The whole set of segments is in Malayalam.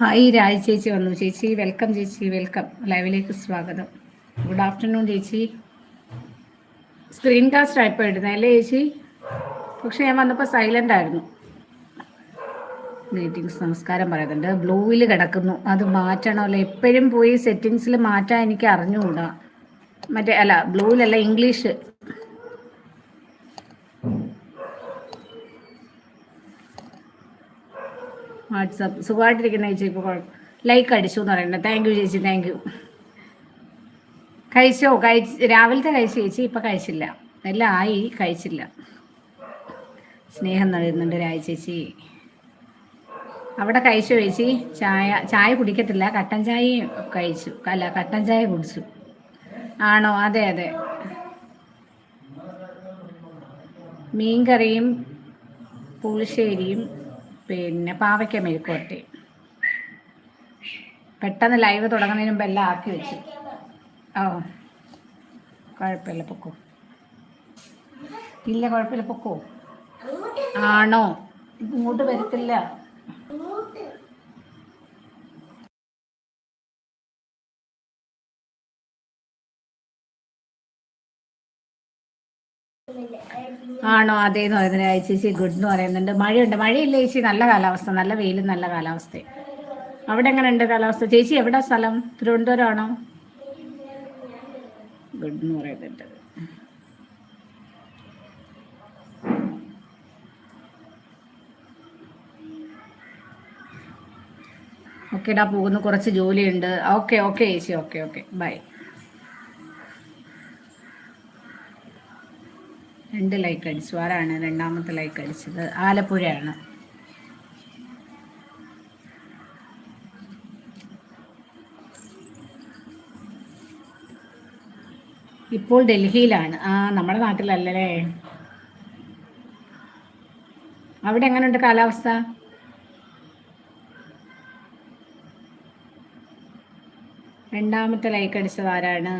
ഹായ് രാജ് ചേച്ചി വന്നു. ചേച്ചി വെൽക്കം ചേച്ചി വെൽക്കം. ലൈവിലേക്ക് സ്വാഗതം. ഗുഡ് ആഫ്റ്റർനൂൺ ചേച്ചി. സ്ക്രീൻ കാസ്റ്റ് ആയപ്പോൾ ഇടുന്നത് അല്ലേ ചേച്ചി? പക്ഷെ ഞാൻ വന്നപ്പോൾ സൈലന്റ് ആയിരുന്നു. ഗ്രീറ്റിങ്സ് നമസ്കാരം പറയുന്നുണ്ട്. ബ്ലൂവിൽ കിടക്കുന്നു. അത് മാറ്റണമല്ലോ എപ്പോഴും പോയി സെറ്റിങ്സിൽ മാറ്റാൻ എനിക്ക് അറിഞ്ഞുകൂടാ. മറ്റേ അല്ല ബ്ലൂവിലല്ല ഇംഗ്ലീഷ് വാട്സപ്പ്. സുഖമായിട്ടിരിക്കുന്ന ചേച്ചി ഇപ്പോൾ ലൈക്ക് അടിച്ചു എന്ന് പറയുന്നത് താങ്ക് യു ചേച്ചി താങ്ക് യു കഴിച്ചോ? കഴിച്ച് രാവിലത്തെ കഴിച്ചു ചേച്ചി ഇപ്പം കഴിച്ചില്ല. എല്ലാം ആയി കഴിച്ചില്ല. സ്നേഹം നൽകുന്നുണ്ട് രാജ ചേച്ചി. അവിടെ കഴിച്ചു ചേച്ചി? ചായ ചായ കുടിക്കത്തില്ല. കട്ടൻ ചായയും കഴിച്ചു. അല്ല കട്ടൻ ചായ കുടിച്ചു. ആണോ? അതെ അതെ. മീൻകറിയും പുളിശ്ശേരിയും പിന്നെ പാവയ്ക്ക മെഴുക്കുവരട്ടി പെട്ടെന്ന് ലൈവ് തുടങ്ങുന്നതിന് മുമ്പ് എല്ലാം ആക്കി വെച്ചു. ഓ കുഴപ്പമില്ല പൊക്കോ. ഇല്ല കുഴപ്പമില്ല പൊക്കോ. ആണോ? ഇങ്ങോട്ട് വരത്തില്ല. ആണോ? അതേന്ന് പറയുന്നത്. ചേച്ചി ഗുഡ് എന്ന് പറയുന്നുണ്ട്. മഴയുണ്ട്. മഴയില്ല ചേച്ചി? നല്ല കാലാവസ്ഥ. നല്ല വെയിലും നല്ല കാലാവസ്ഥ. അവിടെ എങ്ങനെ ഉണ്ട് കാലാവസ്ഥ? ചേച്ചി എവിടെ സ്ഥലം? തിരുവനന്തപുരം ആണോ ഗുഡ് എന്ന് പറയുന്നുണ്ട്. ഓക്കേടാ പോകുന്നു. കുറച്ച് ജോലിയുണ്ട്. ഓക്കെ ഓക്കെ ചേച്ചി. Okay okay. ബൈ. രണ്ട് ലൈക്ക് അടിച്ചു. ആരാണ് രണ്ടാമത്തെ ലൈക്ക് അടിച്ചത്? ആലപ്പുഴയാണ്. ഇപ്പോൾ ഡൽഹിയിലാണ്. ആ നമ്മുടെ നാട്ടിലല്ലേ? അവിടെ എങ്ങനെയുണ്ട് കാലാവസ്ഥ? രണ്ടാമത്തെ ലൈക്ക് അടിച്ചത് ആരാണ്?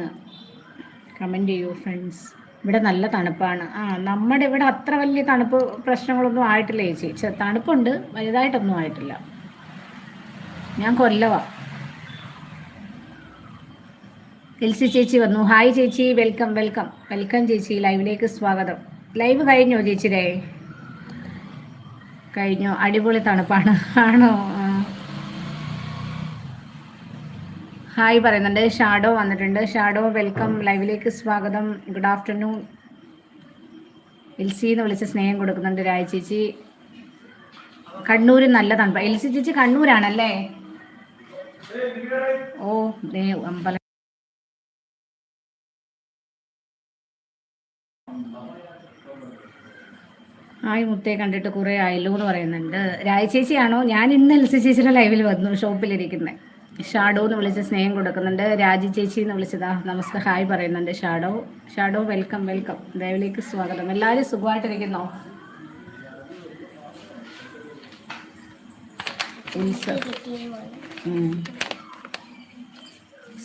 കമന്റ് ചെയ്യൂ ഫ്രണ്ട്സ്. ഇവിടെ നല്ല തണുപ്പാണ്. ആ നമ്മുടെ ഇവിടെ അത്ര വലിയ തണുപ്പ് പ്രശ്നങ്ങളൊന്നും ആയിട്ടില്ല ചേച്ചി. തണുപ്പുണ്ട് വലുതായിട്ടൊന്നും ആയിട്ടില്ല. ഞാൻ കൊല്ലവാ. എൽസി ചേച്ചി വന്നു. ഹായ് ചേച്ചി വെൽക്കം വെൽക്കം വെൽക്കം ചേച്ചി ലൈവിലേക്ക് സ്വാഗതം. ലൈവ് കഴിഞ്ഞോ ചേച്ചിയുടെ? കഴിഞ്ഞോ? അടിപൊളി തണുപ്പാണ്. ആണോ? ഹായ് പറയുന്നുണ്ട്. ഷാഡോ വന്നിട്ടുണ്ട്. Shadow welcome. ലൈവിലേക്ക് സ്വാഗതം. Good afternoon. എൽസി എന്ന് വിളിച്ച് സ്നേഹം കൊടുക്കുന്നുണ്ട് രായ ചേച്ചി. കണ്ണൂർ നല്ല തണുപ്പ്. എൽസി ചേച്ചി കണ്ണൂരാണല്ലേ? ഓ അമ്പല ഹായ് മുത്തേ കണ്ടിട്ട് കുറേ ആയല്ലോ എന്ന് പറയുന്നുണ്ട്. രായ ചേച്ചിയാണോ? ഞാൻ ഇന്ന് എൽസി ചേച്ചിയുടെ ലൈവിൽ വന്നു ഷോപ്പിലിരിക്കുന്നത് ഷാഡോ എന്ന് വിളിച്ച് സ്നേഹം കൊടുക്കുന്നുണ്ട്. രാജി ചേച്ചി എന്ന് വിളിച്ചതാ. നമസ്കാരം ഹായ് പറയുന്നുണ്ട് ഷാഡോ. Shadow welcome welcome. ദയവിലേക്ക് സ്വാഗതം. എല്ലാവരും സുഖമായിട്ടിരിക്കുന്നോ?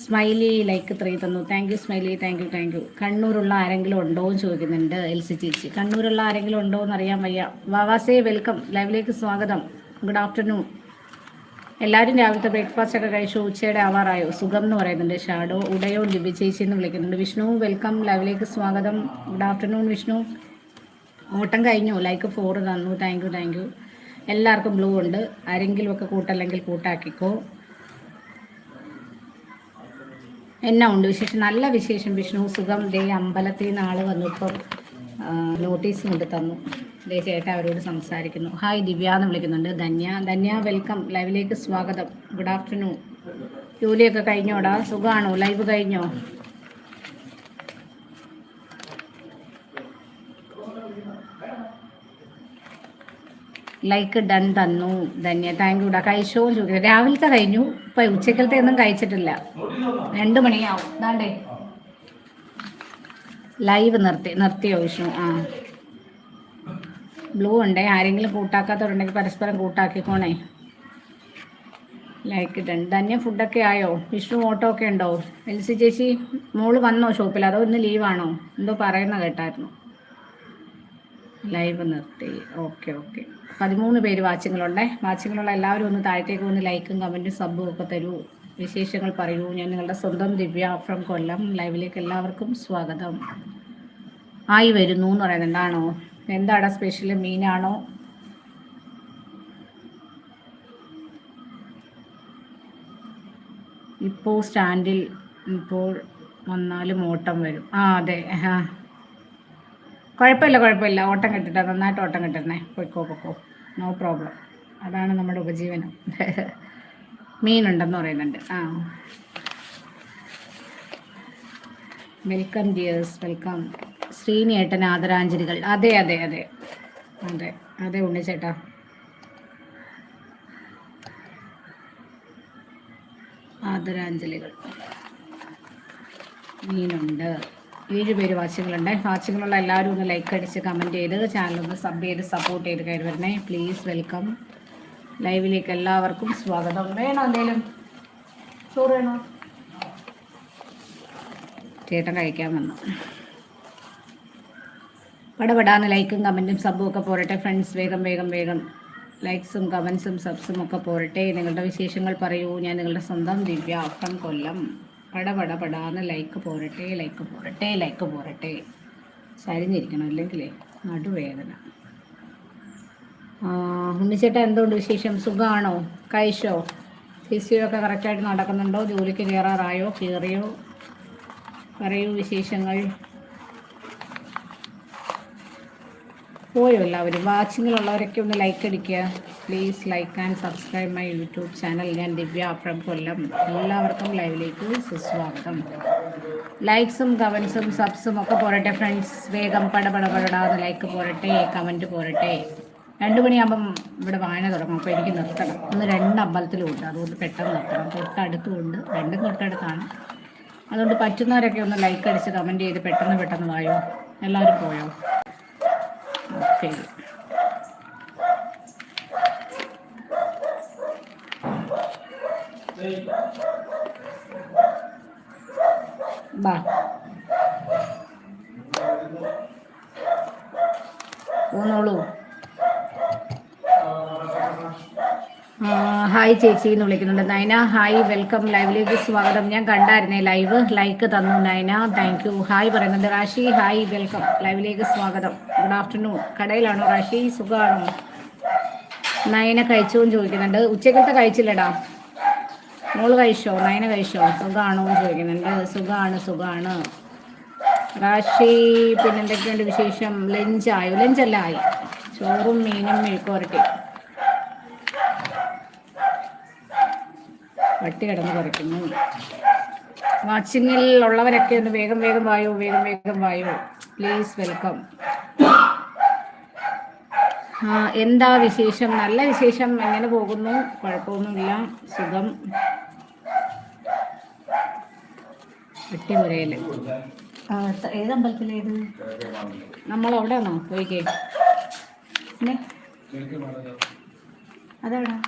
സ്മൈലി ലൈക്ക് ത്രീ തന്നു. Thank you smiley. Thank you thank you കണ്ണൂരുള്ള ആരെങ്കിലും ഉണ്ടോ എന്ന് ചോദിക്കുന്നുണ്ട് എൽസി ചേച്ചി. കണ്ണൂരുള്ള ആരെങ്കിലും ഉണ്ടോ എന്ന് അറിയാൻ വയ്യ. വാവാസേ വെൽക്കം. ലൈവിലേക്ക് സ്വാഗതം. ഗുഡ് ആഫ്റ്റർനൂൺ എല്ലാവരും രാവിലത്തെ ബ്രേക്ക്ഫാസ്റ്റ് ഒക്കെ കഴിച്ചു ഉച്ചയുടെ ആവാറായോ? സുഖം എന്ന് പറയുന്നുണ്ട്. ഷാഡോ ഉടയോ ലിബി ചേച്ചി എന്ന് വിളിക്കുന്നുണ്ട്. വിഷ്ണു വെൽക്കം ലൈവിലേക്ക് സ്വാഗതം. Good afternoon Vishnu. ഓട്ടം കഴിഞ്ഞു. ലൈക്ക് ഫോർ തന്നു. താങ്ക് യു താങ്ക് യു എല്ലാവർക്കും ബ്ലൂ ഉണ്ട്. ആരെങ്കിലും ഒക്കെ കൂട്ടല്ലെങ്കിൽ കൂട്ടാക്കിക്കോ. എന്നാ ഉണ്ട് വിശേഷം? നല്ല വിശേഷം വിഷ്ണു. സുഖം. ദേ അമ്പലത്തിൽ നിന്ന് ആൾ വന്നു. ഇപ്പം നോട്ടീസ് കൊണ്ട് തന്നു. ദേ ചേട്ടൻ അവരോട് സംസാരിക്കുന്നു. ഹായ് ദിവ്യ എന്ന് വിളിക്കുന്നുണ്ട്. ധന്യ. ധന്യ വെൽക്കം ലൈവിലേക്ക് സ്വാഗതം. ഗുഡ് ആഫ്റ്റർനൂൺ ജോലിയൊക്കെ കഴിഞ്ഞോടാ? സുഖമാണോ ലൈവ് കഴിഞ്ഞോ? ലൈക്ക് ഡൺ തന്നു. ധന്യ താങ്ക് യുടാ കഴിച്ചോ ചോദിക്കുന്നത് രാവിലത്തെ കഴിഞ്ഞു. ഇപ്പൊ ഉച്ചക്കലത്തെ ഒന്നും കഴിച്ചിട്ടില്ല. രണ്ട് മണിയാവും. ലൈവ് നിർത്തി നിർത്തിയോ വിഷ്ണു? ആ. ബ്ലൂ ഉണ്ടേ. ആരെങ്കിലും കൂട്ടാക്കാത്തവരുണ്ടെങ്കിൽ പരസ്പരം കൂട്ടാക്കിക്കോണേ. ലൈക്ക് ഡൺ ധന്യ ഫുഡൊക്കെ ആയോ? വിഷ്ണു ഓട്ടോ ഒക്കെ ഉണ്ടോ? എൽസി ചേച്ചി മോൾ വന്നോ ഷോപ്പിൽ അതോ ഇന്ന് ലീവാണോ എന്തോ പറയുന്ന കേട്ടായിരുന്നു. ലൈവ് നിർത്തി. ഓക്കെ ഓക്കെ പതിമൂന്ന് പേര് വാച്ചിങ്ങളുണ്ടേ. വാച്ചിങ്ങളുള്ള എല്ലാവരും ഒന്ന് താഴത്തേക്ക് ഒന്ന് ലൈക്കും കമന്റും സബ്ബും ഒക്കെ തരൂ. വിശേഷങ്ങൾ പറയൂ. ഞാൻ നിങ്ങളുടെ സ്വന്തം ദിവ്യ ഫ്രം കൊല്ലം. ലൈവിലേക്ക് എല്ലാവർക്കും സ്വാഗതം. ആയി വരുന്നു എന്ന് പറയുന്നുണ്ടാണോ എന്താണ് സ്പെഷ്യൽ മീനാണോ? ഇപ്പോൾ സ്റ്റാൻഡിൽ ഇപ്പോൾ വന്നാലും ഓട്ടം വരും. ആ അതെ ആ. കുഴപ്പമില്ല കുഴപ്പമില്ല. ഓട്ടം കിട്ടട്ടെ നന്നായിട്ട് ഓട്ടം കിട്ടണേ പൊയ്ക്കോ പൊക്കോ നോ പ്രോബ്ലം അതാണ് നമ്മുടെ ഉപജീവനം. മീനുണ്ടെന്ന് പറയുന്നുണ്ട്. ആ. വെൽക്കം ഡിയേഴ്സ് വെൽക്കം ശ്രീനേട്ടൻ ആദരാഞ്ജലികൾ. അതെ അതെ അതെ. അതെ അതെ ഉണ്ണിച്ചേട്ടാ. ആദരാഞ്ജലികൾ. മീനുണ്ട്. ഏഴ് പേര് വാച്ചുകളുണ്ട് വാച്ചുകളുള്ള എല്ലാവരും ഒന്ന് ലൈക്ക് അടിച്ച് കമന്റ് ചെയ്ത് ചാനൽ ഒന്ന് സബ് ചെയ്ത് സപ്പോർട്ട് ചെയ്ത് കയറി വരണേ. പ്ലീസ് വെൽക്കം ലൈവിലേക്ക് എല്ലാവർക്കും സ്വാഗതം. വേണോ എന്തേലും? ചോറ് വേണോ? ചേട്ടൻ കഴിക്കാൻ വന്നു. പടപടാന്ന് ലൈക്കും കമന്റും സബും ഒക്കെ പോരട്ടെ. ഫ്രണ്ട്സ് വേഗം വേഗം വേഗം. ലൈക്സും കമൻസും സബ്സും ഒക്കെ പോരട്ടെ. നിങ്ങളുടെ വിശേഷങ്ങൾ പറയൂ. ഞാൻ നിങ്ങളുടെ സ്വന്തം ദിവ്യ ഫ്രം കൊല്ലം. പടപട പടാന്ന് ലൈക്ക് പോരട്ടെ ലൈക്ക് പോരട്ടെ ലൈക്ക് പോരട്ടെ. ചരിഞ്ഞിരിക്കണം ഇല്ലെങ്കിലേ നടുവേദന. ഉണ്ണിച്ചേട്ടാ എന്തുകൊണ്ട് വിശേഷം? സുഖമാണോ കഴിച്ചോ? ഫിസിയോ ഒക്കെ കറക്റ്റായിട്ട് നടക്കുന്നുണ്ടോ? ജോലിക്ക് കയറാറായോ കയറിയോ പറയൂ വിശേഷങ്ങൾ. പോയോ എല്ലാവരും? വാച്ചിങ്ങിലുള്ളവരൊക്കെ ഒന്ന് ലൈക്ക് അടിക്കുക. Please like and subscribe my YouTube channel ഞാൻ ദിവ്യ ഫ്രം കൊല്ലം. എല്ലാവർക്കും ലൈവിലേക്ക് സുസ്വാഗതം. ലൈക്സും കമൻസും സബ്സും ഒക്കെ പോരട്ടെ ഫ്രണ്ട്സ് വേഗം പടപട പടടാന്ന് ലൈക്ക് പോരട്ടെ കമന്റ് പോരട്ടെ. രണ്ട് മണിയാകുമ്പം ഇവിടെ വായന തുടങ്ങും. അപ്പോൾ എനിക്ക് നിർത്തണം. ഒന്ന് രണ്ട് അമ്പലത്തിലും ഉണ്ട് അതുകൊണ്ട് പെട്ടെന്ന് നിർത്തണം. തൊട്ടടുത്തുമുണ്ട്. രണ്ടും തൊട്ടടുത്താണ്. അതുകൊണ്ട് പറ്റുന്നവരൊക്കെ ഒന്ന് ലൈക്ക് അടിച്ച് കമന്റ് ചെയ്ത് പെട്ടെന്ന് പെട്ടെന്ന് വായോ. എല്ലാവരും പോയോ? ഓക്കെ ബാ. പോന്നോളൂ ഹായ് ചേച്ചി എന്ന് വിളിക്കുന്നുണ്ട്. നയന ഹായ് വെൽക്കം ലൈവിലേക്ക് സ്വാഗതം. ഞാൻ കണ്ടായിരുന്നേ ലൈവ്. ലൈക്ക് തന്നു നയന. Thank you. ഹായ് പറയുന്നുണ്ട്. Rashi hi welcome. ലൈവിലേക്ക് സ്വാഗതം. Good afternoon കടയിലാണോ? റാഷി സുഖമാണോ നയന കഴിച്ചോ എന്ന് ചോദിക്കുന്നുണ്ട്. ഉച്ചക്കത്തെ കഴിച്ചില്ലടാ. മോൾ കഴിച്ചോ? നയന കഴിച്ചോ? സുഖമാണോ എന്ന് ചോദിക്കുന്നുണ്ട്. സുഖമാണ് സുഖമാണ് റാഷി പിന്നെ എന്തൊക്കെയുണ്ട് വിശേഷം? ലഞ്ചായോ ലഞ്ചല്ല ആയി. ചോറും മീനും മെഴുക്കുവരട്ടി വട്ടി കിടന്ന് കുറയ്ക്കുന്നു വാച്ചിങ്ങിൽ ഉള്ളവരൊക്കെ ഒന്ന് വേഗം വേഗം വായോ? വേഗം വേഗം വായോ? പ്ലീസ് വെൽക്കം എന്താ വിശേഷം? നല്ല വിശേഷം. എങ്ങനെ പോകുന്നു? കുഴപ്പമൊന്നുമില്ല. സുഖം. ത- ഏത് അമ്പലത്തിലേത് നമ്മൾ അവിടെയാണോ പോയിക്കേ. അതെവിടാ?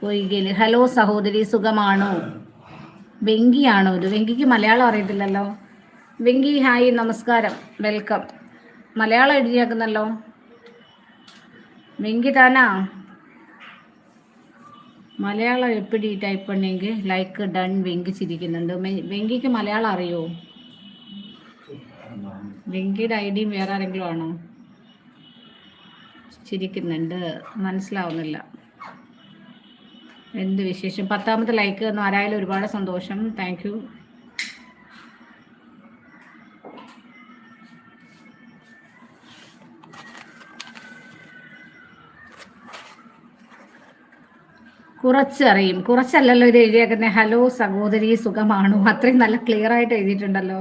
പോയിക്കേൽ. ഹലോ സഹോദരി സുഖമാണോ? വെങ്കിയാണോ ഇത്? വെങ്കിക്ക് മലയാളം അറിയത്തില്ലല്ലോ. വെങ്കി ഹായ് നമസ്കാരം. വെൽക്കം. മലയാളം എഴുതിയാക്കുന്നല്ലോ? വെങ്കി താനാ? മലയാളം എപ്പിടി ടൈപ്പ് പണിയെങ്കിൽ ലൈക്ക് ഡൺ വെങ്കി ചിരിക്കുന്നുണ്ട്. വെങ്കിക്ക് മലയാളം അറിയോ? വെങ്കിയുടെ ഐ ഡിയും വേറെ ആരെങ്കിലും ആണോ? ചിരിക്കുന്നുണ്ട്. മനസ്സിലാവുന്നില്ല. എന്ത് വിശേഷം? പത്താമത്തെ ലൈക്ക് എന്ന് ആരായാലും ഒരുപാട് സന്തോഷം. താങ്ക് കുറച്ചറിയും. കുറച്ചല്ലല്ലോ ഇത് എഴുതിയേക്കുന്നത് ഹലോ സഹോദരി സുഖമാണോ? അത്രയും നല്ല ക്ലിയർ ആയിട്ട് എഴുതിയിട്ടുണ്ടല്ലോ.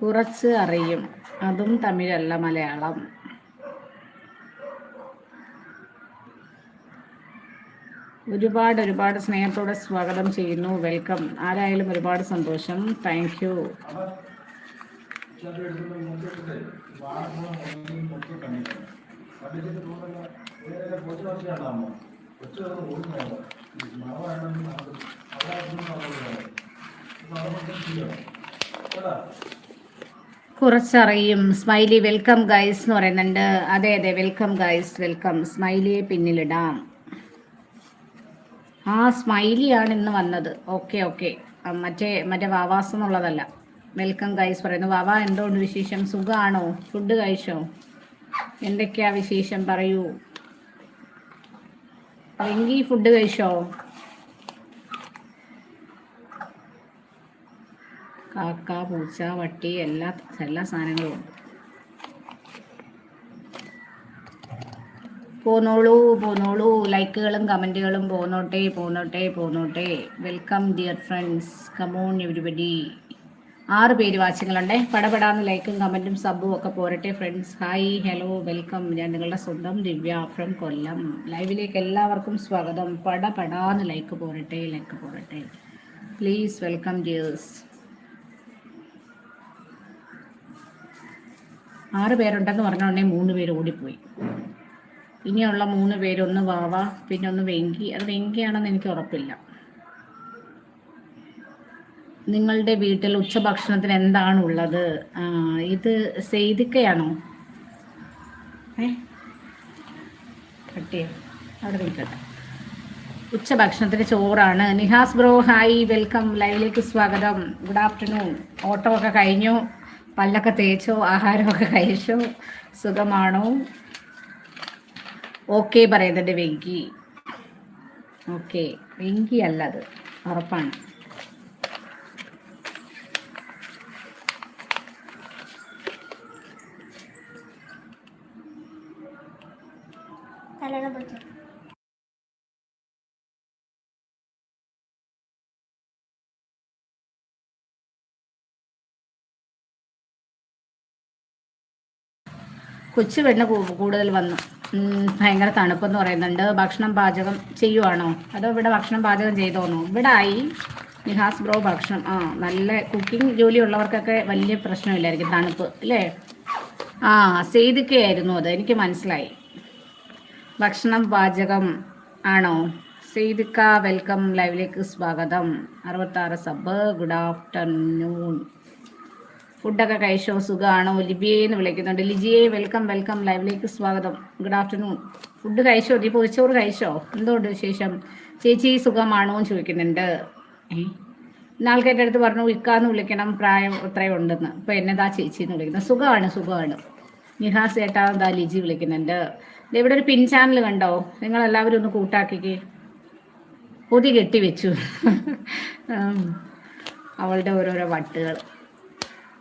കുറച്ച് അറിയും. അതും തമിഴല്ല മലയാളം. ഒരുപാട് ഒരുപാട് സ്നേഹത്തോടെ സ്വാഗതം ചെയ്യുന്നു. വെൽക്കം ആരായാലും ഒരുപാട് സന്തോഷം. താങ്ക് യു കുറച്ചറിയും. സ്മൈലി വെൽക്കം ഗൈസ് എന്ന് പറയുന്നുണ്ട്. അതെ അതെ വെൽക്കം ഗൈസ് വെൽക്കം സ്മൈലിയെ പിന്നിലിടാം. ആ സ്മൈലിയാണ് ഇന്ന് വന്നത്. ഓക്കെ ഓക്കെ മറ്റേ മറ്റേ വാവാസ് എന്നുള്ളതല്ല. വെൽക്കം ഗൈസ് പറയുന്നു. വാവ എന്തുകൊണ്ട് വിശേഷം? സുഖമാണോ ഫുഡ് കഴിച്ചോ? എന്തൊക്കെയാ വിശേഷം? പറയൂ. വെങ്കി ഫുഡ് കഴിച്ചോ കാക്ക പൂച്ച വട്ടി എല്ലാ എല്ലാ സാധനങ്ങളും ഉണ്ട്. പോന്നോളൂ പോന്നോളൂ. ലൈക്കുകളും കമന്റുകളും പോന്നോട്ടെ പോന്നോട്ടെ പോന്നോട്ടെ. Welcome dear friends come on everybody ആറ് പേര് വാച്ചിങ്ങളുണ്ടേ. പടപെടാന്ന് ലൈക്കും കമന്റും സബും ഒക്കെ പോരട്ടെ ഫ്രണ്ട്സ് ഹായ് ഹലോ വെൽക്കം ഞാൻ നിങ്ങളുടെ സ്വന്തം ദിവ്യ ഫ്രം കൊല്ലം. ലൈവിലേക്ക് എല്ലാവർക്കും സ്വാഗതം. പടപെടാന്ന് ലൈക്ക് പോരട്ടെ ലൈക്ക് പോരട്ടെ. പ്ലീസ് വെൽക്കം ഡിയേഴ്സ് ആറ് പേരുണ്ടെന്ന് പറഞ്ഞുകൊണ്ടെങ്കിൽ മൂന്ന് പേര് ഓടിപ്പോയി. ഇനിയുള്ള മൂന്ന് പേരൊന്ന് വാവ പിന്നെ ഒന്ന് വെങ്കി. അത് വെങ്കിയാണെന്ന് എനിക്ക് ഉറപ്പില്ല. നിങ്ങളുടെ വീട്ടിൽ ഉച്ചഭക്ഷണത്തിന് എന്താണ് ഉള്ളത് ഇത് സെയ്തിക്കയാണോ ഉച്ചഭക്ഷണത്തിന് ചോറാണ്. Nihas bro hi welcome. ലൈവിലേക്ക് സ്വാഗതം. Good afternoon. ഓട്ടോ ഒക്കെ കഴിഞ്ഞു. പല്ലൊക്കെ തേച്ചോ. ആഹാരമൊക്കെ കഴിച്ചോ. സുഖമാണോ? ഓക്കെ പറയുന്നുണ്ട് വെങ്കി. ഓക്കെ. വെങ്കി അല്ല അത് ഉറപ്പാണ്. തലയുടെ പൊട്ടി കൊച്ചു പെണ്ണ് കൂടുതൽ വന്നു. ഭയങ്കര തണുപ്പെന്ന് പറയുന്നുണ്ട്. ഭക്ഷണം പാചകം ചെയ്യുവാണോ? അതോ ഇവിടെ ഭക്ഷണം പാചകം ചെയ്തോന്നോ? ഇവിടെ ആയി നിഹാസ് ബ്രോ ഭക്ഷണം ആ നല്ല കുക്കിംഗ് ജോലി ഉള്ളവർക്കൊക്കെ വലിയ പ്രശ്നമില്ലായിരിക്കും തണുപ്പ് അല്ലേ? ആ സെയ്തിക്കയായിരുന്നു അത്. എനിക്ക് മനസ്സിലായി. ഭക്ഷണം പാചകം ആണോ? സെയ്ദിക്ക വെൽക്കം ലൈവിലേക്ക് സ്വാഗതം. അറുപത്താറ് സബ് ഗുഡ് ആഫ്റ്റർനൂൺ. ഫുഡൊക്കെ കഴിച്ചോ? സുഖമാണോ ലിബിയെ എന്ന് വിളിക്കുന്നുണ്ട്. ലിജിയെ വെൽക്കം വെൽക്കം ലൈവിലേക്ക് സ്വാഗതം. Good afternoon. ഫുഡ് കഴിച്ചോ? നീ പൊതിച്ചോറ് കഴിച്ചോ? എന്തുകൊണ്ട് ശേഷം ചേച്ചി സുഖമാണോ എന്ന് ചോദിക്കുന്നുണ്ട്. ഏ? ആൾക്കാരുടെ അടുത്ത് പറഞ്ഞു ഇക്കാന്ന് വിളിക്കണം പ്രായം ഇത്രയും ഉണ്ടെന്ന്. ഇപ്പം എന്നതാ ചേച്ചി എന്ന് വിളിക്കുന്നത്. സുഖമാണ് സുഖമാണ്. നിഹാസ് ഏട്ടാ എന്താ ലിജി വിളിക്കുന്നുണ്ട്. ഇവിടെ ഒരു പിൻ ചാനൽ കണ്ടോ? നിങ്ങൾ എല്ലാവരും ഒന്ന് കൂട്ടാക്കിക്ക്. പൊതി കെട്ടി വെച്ചു. ഉം. അവളുടെ ഓരോരോ വട്ടുകൾ.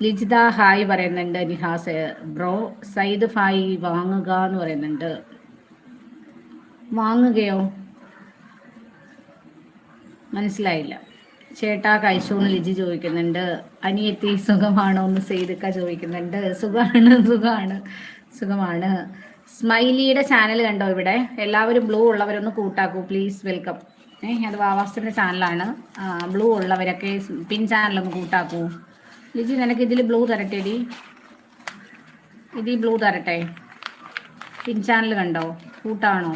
ലിജിത ഹായ് പറയുന്നുണ്ട് നിഹാസ് ബ്രോ സയ്യിദ് ഫായി വാങ്ങുക എന്ന് പറയുന്നുണ്ട്. വാങ്ങുകയോ? മനസ്സിലായില്ല. ചേട്ടാ കഴിച്ചോന്ന് ലിജി ചോദിക്കുന്നുണ്ട്. അനിയത്തി സുഖമാണോ എന്ന് സെയ്ദക്ക ചോദിക്കുന്നുണ്ട്. സുഖമാണ് സുഖമാണ് സുഖമാണ്. സ്മൈലിയുടെ ചാനൽ കണ്ടോ ഇവിടെ? എല്ലാവരും ബ്ലൂ ഉള്ളവരൊന്ന് കൂട്ടാക്കൂ പ്ലീസ് വെൽക്കം ഏഹ് അത് വാവാസ്റ്ററിന്റെ ചാനലാണ്. ബ്ലൂ ഉള്ളവരൊക്കെ പിൻ ചാനലൊന്ന് കൂട്ടാക്കൂ. ലിജി നിനക്ക് ഇതിൽ ബ്ലൂ തരട്ടെ ഡി ഇതിൽ ബ്ലൂ തരട്ടെ. പിൻ ചാനൽ കണ്ടോ? കൂട്ടാണോ?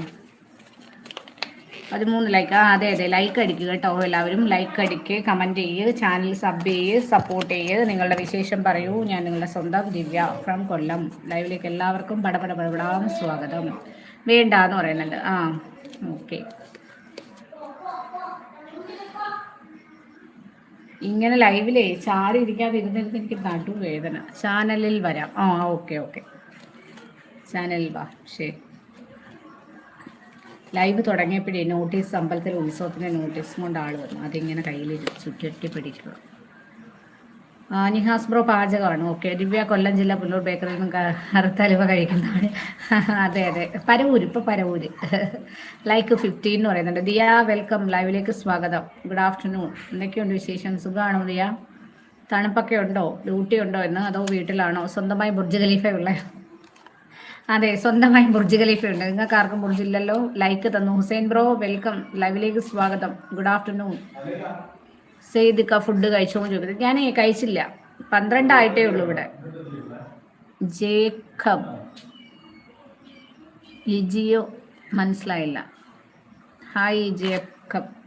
പതിമൂന്ന് ലൈക്ക് ആ അതെ അതെ ലൈക്ക് അടിക്കുക കേട്ടോ. എല്ലാവരും ലൈക്ക് അടിക്കുക കമന്റ് ചെയ്യുക ചാനൽ സബ് ചെയ്യുക സപ്പോർട്ട് ചെയ്യുക നിങ്ങളുടെ വിശേഷം പറയൂ. ഞാൻ നിങ്ങളുടെ സ്വന്തം ദിവ്യ ഫ്രം കൊല്ലം. ലൈവിലേക്ക് എല്ലാവർക്കും പടപട പടപടാം സ്വാഗതം. വേണ്ട എന്ന് പറയുന്നുണ്ട്. ആ ഓക്കെ ഇങ്ങനെ ലൈവിലേ ചാരി ഇരിക്കാതെ ഇരുന്നിരുന്ന് എനിക്ക് നടുവേദന. ചാനലിൽ വരാം. ആ ഓക്കെ ഓക്കെ ചാനലിൽ വാ. ശരി. ലൈവ് തുടങ്ങിയപ്പോഴേ നോട്ടീസ് അമ്പലത്തിലെ ഉത്സവത്തിന്റെ നോട്ടീസ് കൊണ്ട് ആൾ വന്നു. അതിങ്ങനെ കയ്യിൽ ചുറ്റി പിടിക്കുക നിഹാസ് ബ്രോ പാചകമാണ്. ഓക്കെ ദിവ്യ കൊല്ലം ജില്ല പുല്ലൂർ ബേക്കറിയിൽ നിന്ന് കറുത്തലുവ കഴിക്കുന്നതാണ്. അതെ അതെ. പരവൂര് ഇപ്പോൾ പരവൂര്. ലൈക്ക് ഫിഫ്റ്റീൻ എന്ന് പറയുന്നുണ്ട്. ദിയ വെൽക്കം. ലൈവിലേക്ക് സ്വാഗതം. Good afternoon. എന്തൊക്കെയുണ്ട് വിശേഷം? സുഖമാണോ ദിയ? തണുപ്പൊക്കെ ഉണ്ടോ? ഡ്യൂട്ടി ഉണ്ടോ എന്ന്? അതോ വീട്ടിലാണോ? സ്വന്തമായി ബുർജ് ഖലീഫ ഉള്ളത് അതെ സ്വന്തമായി ബുർജ് ഖലീഫ ഉണ്ട്. നിങ്ങൾക്ക് ആർക്കും ബുർജ് ഇല്ലല്ലോ ലൈക്ക് തന്നു. ഹുസൈൻ ബ്രോ വെൽക്കം ലൈവിലേക്ക് സ്വാഗതം. ഗുഡ് ആഫ്റ്റർനൂൺ സെയ്ദിക്ക ഫുഡ് കഴിച്ചോ ചോദിക്കുന്നത് ഞാൻ കഴിച്ചില്ല. പന്ത്രണ്ടായിട്ടേ ഉള്ളൂ ഇവിടെ. ജേക്കബ്. ലിജിയോ മനസ്സിലായില്ല. Hi Jacob.